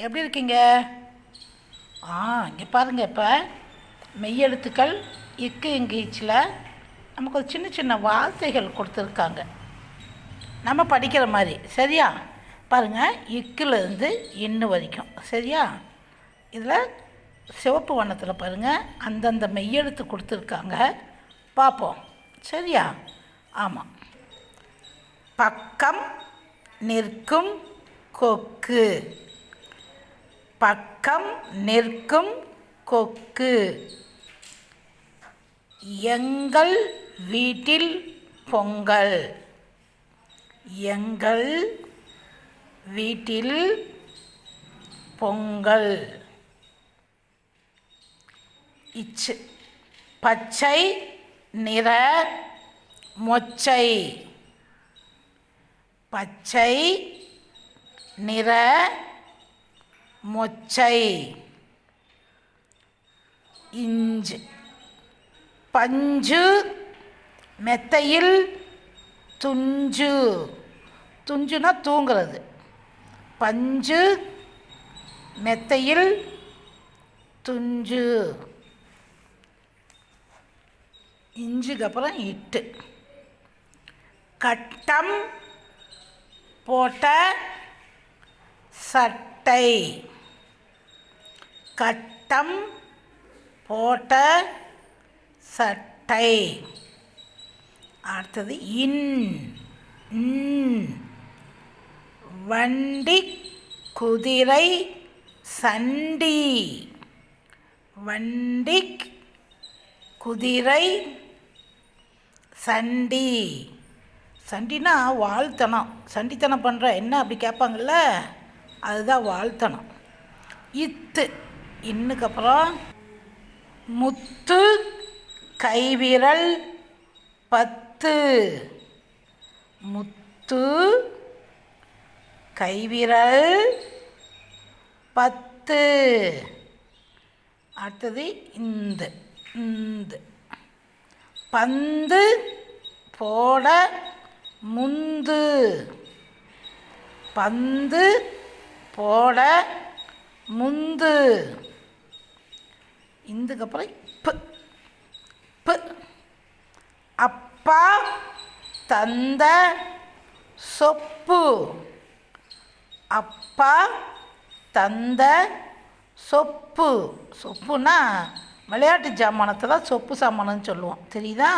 எப்படி இருக்கீங்க? ஆ இங்கே பாருங்கள் இப்போ. மெய்யெழுத்துக்கள் இக்கு இங்கீச்சில் நமக்கு ஒரு சின்ன சின்ன வார்த்தைகள் கொடுத்துருக்காங்க. நம்ம படிக்கிற மாதிரி. சரியா? பாருங்கள் இக்குலேருந்து இன்னு வரைக்கும். சரியா? இதில் சிவப்பு வண்ணத்தில் பாருங்கள் அந்தந்த மெய்யெழுத்து கொடுத்துருக்காங்க. பார்ப்போம் சரியா? ஆமாம் பக்கம் நிற்கும் கொக்கு. பக்கம் நிற்கும் கொக்கு. எங்கள் வீட்டில் பொங்கல். எங்கள் வீட்டில் பொங்கல். இச்சு பச்சை நிற மொச்சை. பச்சை நிற மொச்சை. இஞ்சு. பஞ்சு. மெத்தையில் துஞ்சு. துஞ்சுனா தூங்குறது. பஞ்சு. மெத்தையில் துஞ்சு. இஞ்சுக்கு அப்புறம் இட்டு. கட்டம் போட்ட சட்டை. கட்டம் போட்ட சட்டை. அடுத்தது இன். வண்டி குதிரை சண்டி. வண்டி குதிரை சண்டி. சண்டினா வாழ்த்தனம். சண்டித்தனம் பண்ணுற என்ன அப்படி கேட்பாங்கல்ல? அதுதான் வாழ்த்தனம். இத்து. இன்னுக்கு அப்புறம் முத்து கைவிரல் பத்து. முத்து கைவிரல் பத்து. அடுத்தது இந்த இந்த. பந்து போட முந்து. பந்து போட முந்து. இந்துக்கப்புறம் பு பு அப்பா தந்த சொப்பு. அப்பா தந்த சொப்பு. சொப்புனா விளையாட்டு சாமானத்தை தான் சொப்பு சாமானம்னு சொல்லுவோம். தெரியுதா?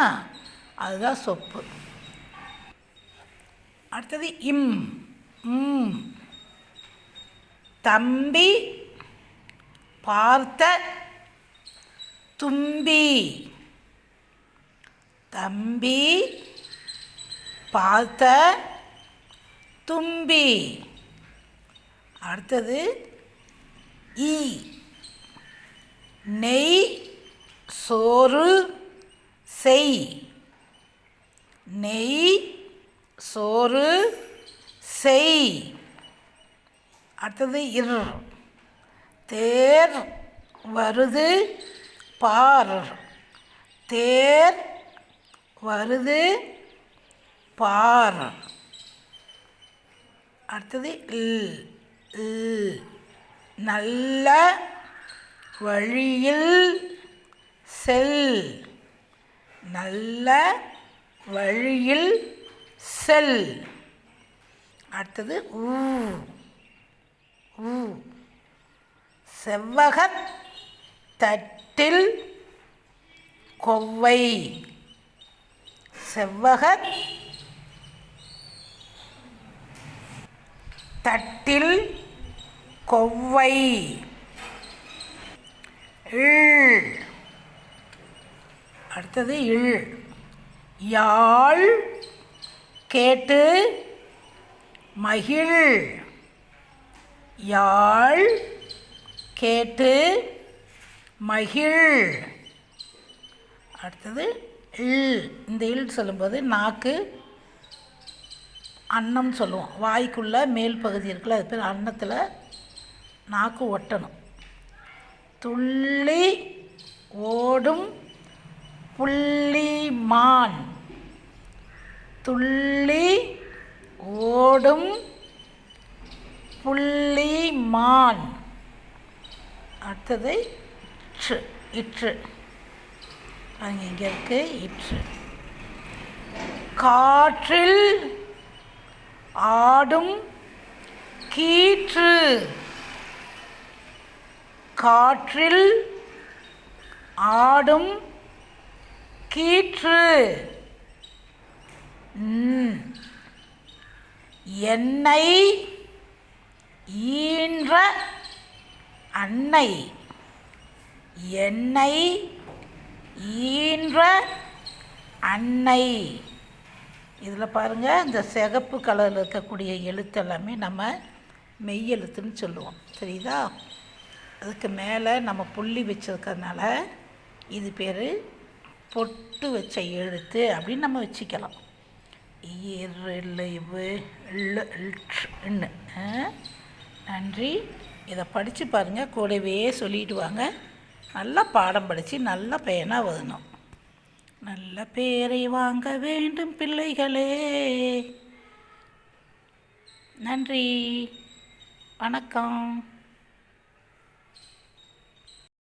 அதுதான் சொப்பு. அடுத்தது இம். ம் தம்பி பார்த்த தும்பி. தம்பி பார்த்த தும்பி. அடுத்தது ஈ. நெய் சோறு செய். நெய் சோறு செய். அடுத்தது இர். தேர் வருது பார் தேர் வருது பார். அடுத்தது இல் இல் நல்ல வழியில் செல். நல்ல வழியில் செல். அடுத்தது ஊ. ஊ. செவ்வகத் தட்டில் கொவ்வை. செவ்வக தட்டில் கொவ்வை. இள். அடுத்தது இள். யாழ் கேட்டு மகிழ். யாழ் கேட்டு மகிழ். அடுத்தது இல். இந்த இல் சொல்லும்போது நாக்கு அன்னம் சொல்லுவோம். வாய்க்குள்ளே மேல் பகுதி இருக்குல்ல அது பேர் அன்னத்தில் நாக்கு ஒட்டணும். துள்ளி ஓடும் புள்ளிமான். துள்ளி ஓடும் புள்ளிமான். அடுத்தது இற்று இற்று. பாருங்க இங்கே இருக்கு இற்று. காற்றில் ஆடும் கீற்று. காற்றில் ஆடும் கீற்று. ம். என்னை ஈன்ற அன்னை. என்னை ஈன்ற அன்னை. இதில் பாருங்கள் இந்த சிகப்பு கலரில் இருக்கக்கூடிய எழுத்து எல்லாமே நம்ம மெய் எழுத்துன்னு சொல்லுவோம். சரிதா அதுக்கு மேலே நம்ம புள்ளி வச்சிருக்கறதுனால இது பேர் பொட்டு வச்ச எழுத்து அப்படின்னு நம்ம வச்சுக்கலாம். நன்றி. இதை படித்து பாருங்கள் கூடவே சொல்லிட்டு வாங்க. நல்லா பாடம் படித்து நல்ல பையனாக வரணும் நல்ல பேரை வாங்க வேண்டும் பிள்ளைகளே. நன்றி. வணக்கம்.